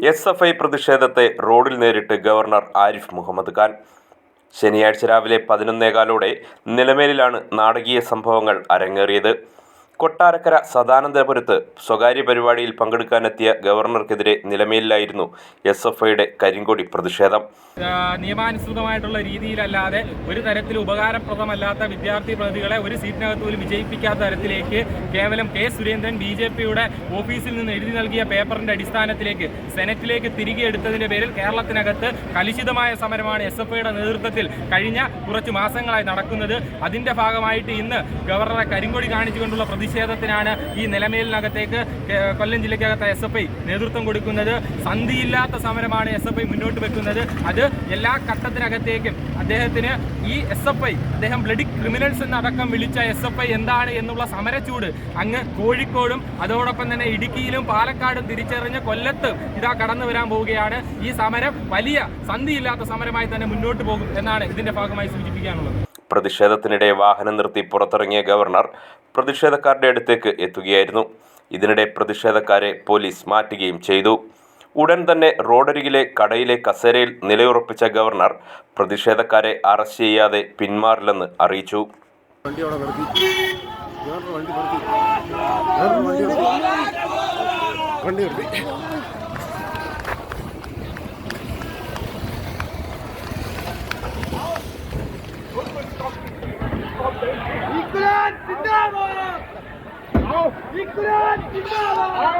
S F I പ്രതിഷേധത്തെ റോഡിൽ നേരിട്ട് ഗവർണർ ആരിഫ് മുഹമ്മദ് ഖാൻ. ശനിയാഴ്ച രാവിലെ പതിനൊന്നേകാലോടെ നിലമേലിലാണ് നാടകീയ സംഭവങ്ങൾ അരങ്ങേറിയത്. കൊട്ടാരക്കര സദാനന്ദപുരത്ത് സ്വകാര്യ പരിപാടിയിൽ പങ്കെടുക്കാനെത്തിയ ഗവർണർക്കെതിരെ നിലമേലിലായിരുന്നു എസ് എഫ് ഐയുടെ കരിങ്കൊടി പ്രതിഷേധം. നിയമാനുസൃതമായിട്ടുള്ള രീതിയിലല്ലാതെ ഒരു തരത്തിൽ ഉപകാരപ്രദമല്ലാത്ത വിദ്യാർത്ഥി പ്രതികളെ ഒരു സീറ്റിനകത്ത് പോലും വിജയിപ്പിക്കാത്ത തരത്തിലേക്ക് കേവലം കെ സുരേന്ദ്രൻ ബി ജെ പിയുടെ ഓഫീസിൽ നിന്ന് എഴുതി നൽകിയ പേപ്പറിന്റെ അടിസ്ഥാനത്തിലേക്ക് സെനറ്റിലേക്ക് തിരികെ എടുത്തതിന്റെ പേരിൽ കേരളത്തിനകത്ത് കലുഷിതമായ സമരമാണ് എസ് എഫ് ഐയുടെ നേതൃത്വത്തിൽ കഴിഞ്ഞ കുറച്ച് മാസങ്ങളായി നടക്കുന്നത്. അതിന്റെ ഭാഗമായിട്ട് ഇന്ന് ഗവർണറെ കരിങ്കൊടി കാണിച്ചുകൊണ്ടുള്ള പ്രതിഷേധത്തിനാണ് ഈ നിലമേലിനകത്തേക്ക് കൊല്ലം ജില്ലയ്ക്കകത്ത് എസ് എഫ് ഐ നേതൃത്വം കൊടുക്കുന്നത്. സന്ധിയില്ലാത്ത സമരമാണ് എസ് എഫ് ഐ മുന്നോട്ട് വെക്കുന്നത്. അത് എല്ലാ ഘട്ടത്തിനകത്തേക്കും അദ്ദേഹത്തിന് ഈ എസ് എഫ് ഐ അദ്ദേഹം ബ്ലഡി ക്രിമിനൽസ് എന്നടക്കം വിളിച്ച എസ് എഫ് ഐ എന്താണ് എന്നുള്ള സമരച്ചൂട് അങ്ങ് കോഴിക്കോടും അതോടൊപ്പം തന്നെ ഇടുക്കിയിലും പാലക്കാടും തിരിച്ചറിഞ്ഞ് കൊല്ലത്ത് ഇതാ കടന്നു വരാൻ പോവുകയാണ്. ഈ സമരം വലിയ സന്ധിയില്ലാത്ത സമരമായി തന്നെ മുന്നോട്ട് പോകും എന്നാണ് ഇതിന്റെ ഭാഗമായി സൂചിപ്പിക്കാനുള്ളത്. പ്രതിഷേധത്തിനിടെ വാഹനം നിർത്തി പുറത്തിറങ്ങിയ ഗവർണർ പ്രതിഷേധക്കാരുടെ അടുത്തേക്ക് എത്തുകയായിരുന്നു. ഇതിനിടെ പ്രതിഷേധക്കാരെ പോലീസ് മാറ്റുകയും ചെയ്തു. ഉടൻ തന്നെ റോഡരികിലെ കടയിലെ കസേരയിൽ നിലയുറപ്പിച്ച ഗവർണർ പ്രതിഷേധക്കാരെ അറസ്റ്റ് ചെയ്യാതെ പിന്മാറില്ലെന്ന് അറിയിച്ചു. വണ്ടി Ikrar! İmdat!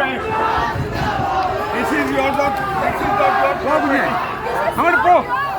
This is your dog. This is your dog. How many pro?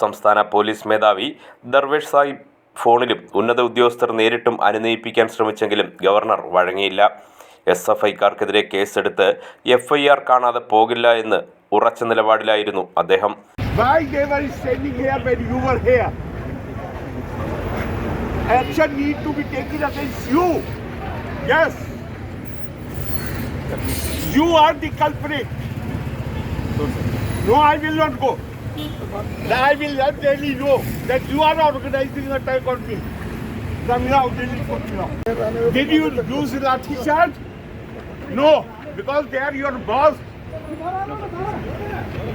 സംസ്ഥാന പോലീസ് മേധാവി ദർവേഷ് സാഹിബ് ഫോണിലും ഉന്നത ഉദ്യോഗസ്ഥർ നേരിട്ടും അനുനയിപ്പിക്കാൻ ശ്രമിച്ചെങ്കിലും ഗവർണർ വഴങ്ങിയില്ല. എസ് എഫ് ഐക്കാർക്കെതിരെ കേസെടുത്ത് എഫ് ഐ ആർ കാണാതെ പോകില്ല എന്ന് ഉറച്ച നിലപാടിലായിരുന്നു അദ്ദേഹം. Action need to be taken against you. Yes. You are the culprit. No, I will not go. I will really know that you are organizing attack on me. Did you use lathi charge? No, because they are your boss.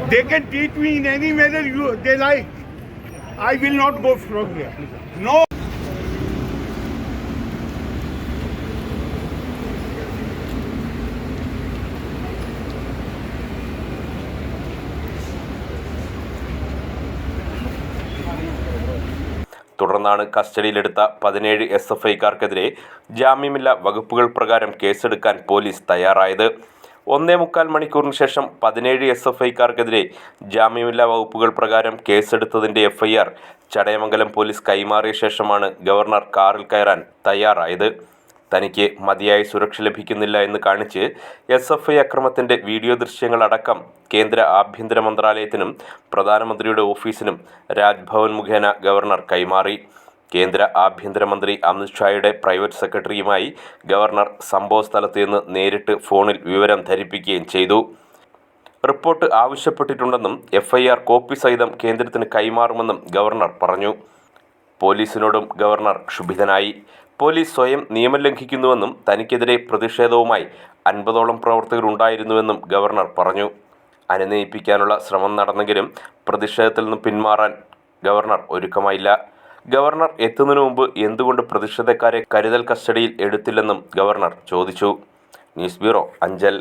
They can treat me in any manner you, they like. I will not go from here. No. തുടർന്നാണ് കസ്റ്റഡിയിലെടുത്ത പതിനേഴ് S F ഐക്കാർക്കെതിരെ ജാമ്യമില്ല വകുപ്പുകൾ പ്രകാരം കേസെടുക്കാൻ police തയ്യാറായത്. ഒന്നേ മുക്കാൽ മണിക്കൂറിന് ശേഷം പതിനേഴ് എസ് എഫ് ഐക്കാർക്കെതിരെ ജാമ്യമില്ലാ വകുപ്പുകൾ പ്രകാരം കേസെടുത്തതിന്റെ F I R Chadayamangalam police കൈമാറിയ ശേഷമാണ് ഗവർണർ കാറിൽ കയറാൻ തയ്യാറായത്. തനിക്ക് മതിയായ സുരക്ഷ ലഭിക്കുന്നില്ല എന്ന് കാണിച്ച് എസ് എഫ് ഐ അക്രമത്തിന്റെ വീഡിയോ ദൃശ്യങ്ങളടക്കം കേന്ദ്ര ആഭ്യന്തര മന്ത്രാലയത്തിനും പ്രധാനമന്ത്രിയുടെ ഓഫീസിനും രാജ്ഭവൻ മുഖേന ഗവർണർ കൈമാറി. കേന്ദ്ര ആഭ്യന്തരമന്ത്രി അമിത്ഷായുടെ പ്രൈവറ്റ് സെക്രട്ടറിയുമായി ഗവർണർ സംഭവ സ്ഥലത്ത് നിന്ന് നേരിട്ട് ഫോണിൽ വിവരം ധരിപ്പിക്കുകയും ചെയ്തു. റിപ്പോർട്ട് ആവശ്യപ്പെട്ടിട്ടുണ്ടെന്നും എഫ്ഐആർ കോപ്പി സഹിതം കേന്ദ്രത്തിന് കൈമാറുമെന്നും ഗവർണർ പറഞ്ഞു. പോലീസിനോടും ഗവർണർ ക്ഷുഭിതനായി. പോലീസ് സ്വയം നിയമം ലംഘിക്കുന്നുവെന്നും തനിക്കെതിരെ പ്രതിഷേധവുമായി അൻപതോളം പ്രവർത്തകരുണ്ടായിരുന്നുവെന്നും ഗവർണർ പറഞ്ഞു. അനുനയിപ്പിക്കാനുള്ള ശ്രമം നടന്നെങ്കിലും പ്രതിഷേധത്തിൽ നിന്ന് പിന്മാറാൻ ഗവർണർ ഒരുക്കമായില്ല. ഗവർണർ എത്തുന്നതിനു മുമ്പ് എന്തുകൊണ്ട് പ്രതിഷേധക്കാരെ കരുതൽ കസ്റ്റഡിയിൽ എടുത്തില്ലെന്നും ഗവർണർ ചോദിച്ചു. News bureau Anchal.